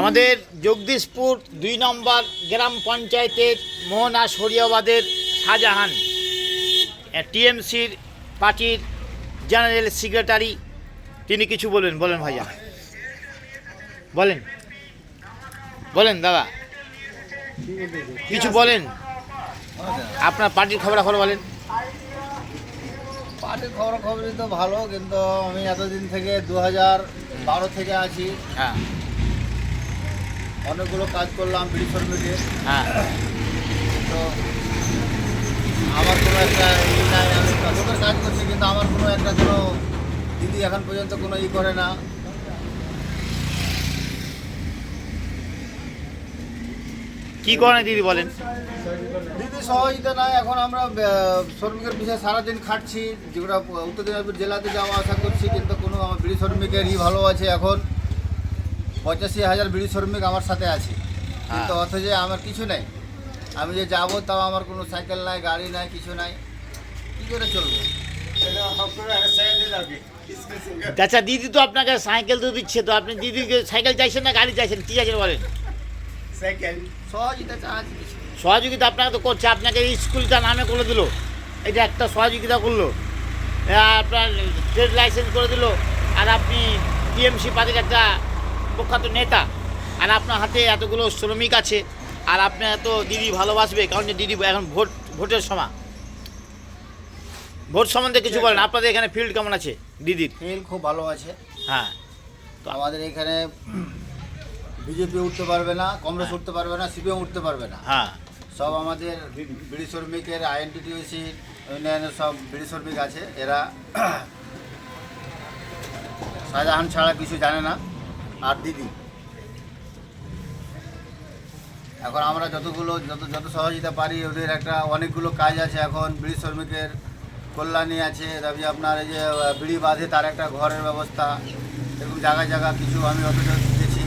আমাদের জগদীশপুর দুই নম্বর গ্রাম পঞ্চায়েতের মোহনা সরিয়াবাদের শাহজাহান টিএমসির পার্টির জেনারেল সেক্রেটারি। তিনি কিছু বলেন বলেন ভাইয়া। বলেন। বলেন দাদা। কিছু বলেন। আপনার পার্টির খবরাখবর বলেন। পার্টির খবর খবরই তো ভালো কিন্তু আমি এতদিন থেকে দু হাজার বারো থেকে আছি। হ্যাঁ। অনেকগুলো কাজ করলাম বিড়ি শ্রমিকে হ্যাঁ। তো আমার কোনো একটা ই নাই আমি লোকের কাজ করছি কিন্তু আমার কোনো একটা কোনো দিদি এখন পর্যন্ত কোনো ই করে না। কি করেন দিদি বলেন? দিদি সহযোগিতা নাই এখন আমরা শ্রমিকের বিষয়ে সারাদিন খাটছি যেগুলো উত্তর দিনাজপুর জেলাতে যাওয়া আসা করছি কিন্তু কোনো আমার বিড়ি শ্রমিকের ই ভালো আছে এখন। পঁচাশি হাজার বিড়ি শ্রমিক আমার সাথে আছে। কিন্তু অথচ আমার কিছু নাই। আমি যে যাব তাও আমার কোনো সাইকেল নাই গাড়ি নাই কিছু নাই। কী করে চলবো? আচ্ছা দিদি তো আপনাকে সাইকেল তো দিচ্ছে তো আপনি দিদিকে সাইকেল চাইছেন না গাড়ি চাইছেন? কি চাইছেন বলেন। সহযোগিতা সহযোগিতা আপনাকে তো করছে আপনাকে স্কুলটা নামে করে দিল। এটা একটা সহযোগিতা করল। আপনার ট্রেড লাইসেন্স করে দিল। আর আপনি টিএমসি পার্টির একটা প্রখ্যাত নেতা। আর আপনার হাতে এতগুলো শ্রমিক আছে আর আপনি এত দিদি ভালোবাসবে কারণ যে দিদি এখন ভোট ভোটের সময়। ভোট সম্বন্ধে কিছু বলেন আপনাদের এখানে ফিল্ড কেমন আছে দিদির? ফিল্ড খুব ভালো আছে। হ্যাঁ। তো আমাদের এখানে বিজেপি উঠতে পারবে না কংগ্রেস উঠতে পারবে না সিপিএম উঠতে পারবে না। হ্যাঁ। সব আমাদের বিড়ি শ্রমিকের আইএনটিটিউসি অন্যান্য সব বিড়ি শ্রমিক আছে এরা শাহজাহান ছাড়া কিছু জানে না। আর দিদি। এখন আমরা যতগুলো, যত যত সহযোগিতা পারি, ওদের একটা অনেকগুলো কাজ আছে এখন। বিড়ি শ্রমিকের কল্যাণী আছে, তারপরে আপনার এই যে বিড়ি বাঁধে, তার একটা ঘরের ব্যবস্থা। এরকম জায়গায় জায়গা কিছু আমি অত গেছি।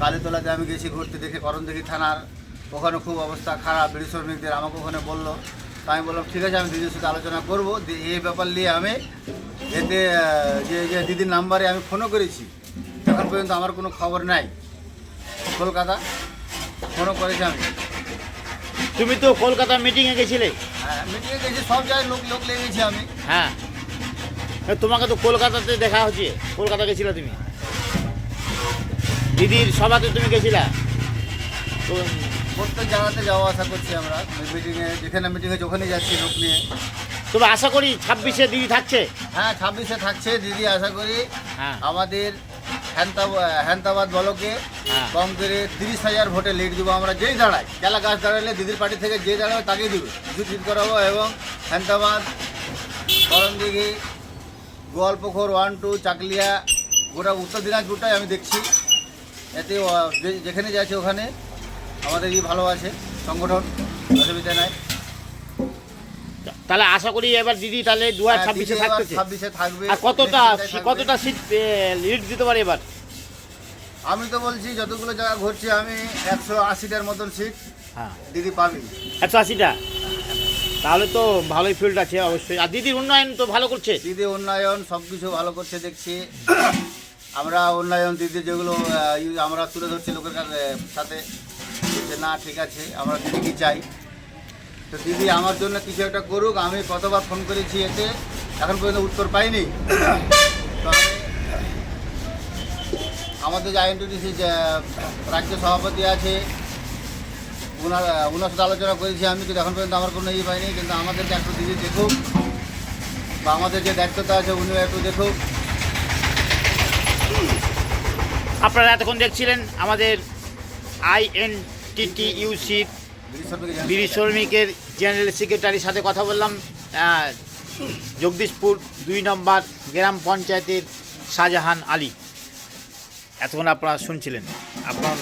কালীতলাতে আমি গেছি ঘুরতে, দেখে করণদিঘি থানার। ওখানে খুব অবস্থা খারাপ বিড়ি শ্রমিকদের আমাকে ওখানে বলল। তা আমি বললাম, ঠিক আছে, আমি দিদির সাথে আলোচনা করব। এই ব্যাপার নিয়ে আমি এতে যে যে দিদির নাম্বারে আমি ফোনও করেছি। এখন পর্যন্ত আমার কোনো খবর নাই। কলকাতা ফোনও করেছি আমি। তুমি তো কলকাতা মিটিংয়ে গেছিলে? হ্যাঁ মিটিংয়ে গেছি সব জায়গায় লোক লোক লেগেছি আমি। হ্যাঁ। এ, তোমাকে তো কলকাতাতে দেখা হচ্ছে। কলকাতা গেছিলে তুমি? দিদির সভাতে তুমি গেছিলা? তো প্রত্যেক জায়গাতে যাওয়া আসা করছি আমরা। মিটিংয়ে যেখানে মিটিংয়ে যখনই যাচ্ছি লোক নিয়ে। তবে আশা করি ছাব্বিশে দিদি থাকছে? হ্যাঁ ছাব্বিশে থাকছে দিদি আশা করি। হ্যাঁ। আমাদের হ্যান্তাবা- হ্যান্তাবাদ ব্লকে হ্যাঁ। কম করে তিরিশ হাজার ভোটে লিড দেবো আমরা যেই দাঁড়াই কেলা গাছ দাঁড়ালে দিদির পার্টি থেকে যে দাঁড়াবে তাকেই দিব। জিত করাবো এবং হ্যান্তাবাদ করমদিঘি গোয়ালপুকুর ওয়ান টু চাকলিয়া গোটা উত্তর দিনাজপুরটাই আমি দেখছি। এতে যেখানে যাচ্ছে ওখানে আমাদের ই ভালো আছে সংগঠন অসুবিধা নাই। তাহলে আশা করি এবার দিদি তাহলে দু হাজার ছাব্বিশে থাকতেছে। ছাব্বিশে থাকবে। আর কতটা কতটা সিট লিড দিতে পারে এবার? আমি তো বলছি যতগুলো জায়গা ঘুরছি আমি একশো আশিটার মতন সিট হ্যাঁ। দিদি পাবি। একশো আশিটা? তাহলে তো ভালোই ফিল্ড আছে অবশ্যই। আর দিদির উন্নয়ন তো ভালো করছে? দিদি উন্নয়ন সব কিছু ভালো করছে দেখছি। আমরা উন্নয়ন দিদি যেগুলো আমরা তুলে ধরছি লোকের কাছে সাথে। না ঠিক আছে আমরা দিদিকে চাই। তো দিদি আমার জন্য কিছু একটা করুক, আমি কতবার ফোন করেছি এতে, এখন পর্যন্ত উত্তর পাইনি। তো আমাদের যে আইএনটিডিসি রাজ্য সভাপতি আছে ওনার ওনার সাথে আলোচনা করেছি আমি, কিন্তু এখন পর্যন্ত আমার কোনো ইয়ে পাইনি, কিন্তু আমাদেরকে একটু দিদি দেখুক, বা আমাদের যে দায়িত্বটা আছে উনিও একটু দেখুক। আপনারা এতক্ষণ দেখছিলেন আমাদের আইএনটিটিইউসি বিড়ি শ্রমিকের জেনারেল সেক্রেটারির সাথে কথা বললাম। জগদীশপুর দুই নম্বর গ্রাম পঞ্চায়েতের শাহজাহান আলী। এতক্ষণ আপনারা শুনছিলেন। আপনার